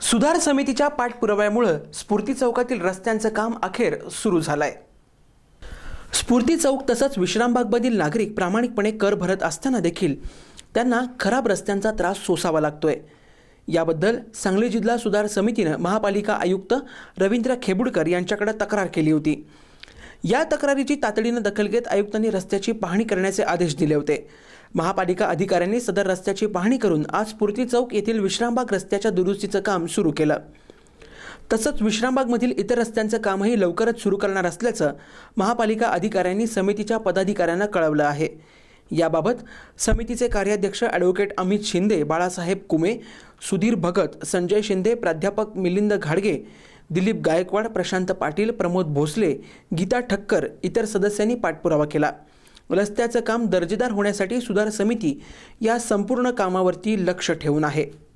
सुधार समितीच्या पाठपुराव्यामुळं स्फूर्ती चौकातील रस्त्यांचं काम अखेर सुरू झालंय. स्फूर्ती चौक तसंच विश्रामबागमधील नागरिक प्रामाणिकपणे कर भरत असताना देखील त्यांना खराब रस्त्यांचा त्रास सोसावा लागतोय. याबद्दल सांगली जिल्हा सुधार समितीनं महापालिका आयुक्त रवींद्र खेबुडकर यांच्याकडे तक्रार केली होती. या तक्रारीची तातडीनं दखल घेत आयुक्तांनी रस्त्याची पाहणी करण्याचे आदेश दिले होते. महापालिका अधिकाऱ्यांनी सदर रस्त्याची पाहणी करून आज पूर्ती चौक येथील विश्रामबाग रस्त्याच्या दुरुस्तीचं काम सुरू केलं. तसंच विश्रामबागमधील इतर रस्त्यांचं कामही लवकरच सुरू करणार असल्याचं महापालिका अधिकाऱ्यांनी समितीच्या पदाधिकाऱ्यांना कळवलं आहे. याबाबत समितीचे कार्याध्यक्ष ॲडव्होकेट अमित शिंदे बाळासाहेब कुमे सुधीर भगत संजय शिंदे प्राध्यापक मिलिंद घाडगे दिलीप गायकवाड प्रशांत पाटील प्रमोद भोसले गीता ठक्कर इतर सदस्यांनी पाठपुरावा केला. रस्त्याचं काम दर्जेदार होण्यासाठी सुधार समिती या संपूर्ण कामावरती लक्ष ठेवून आहे.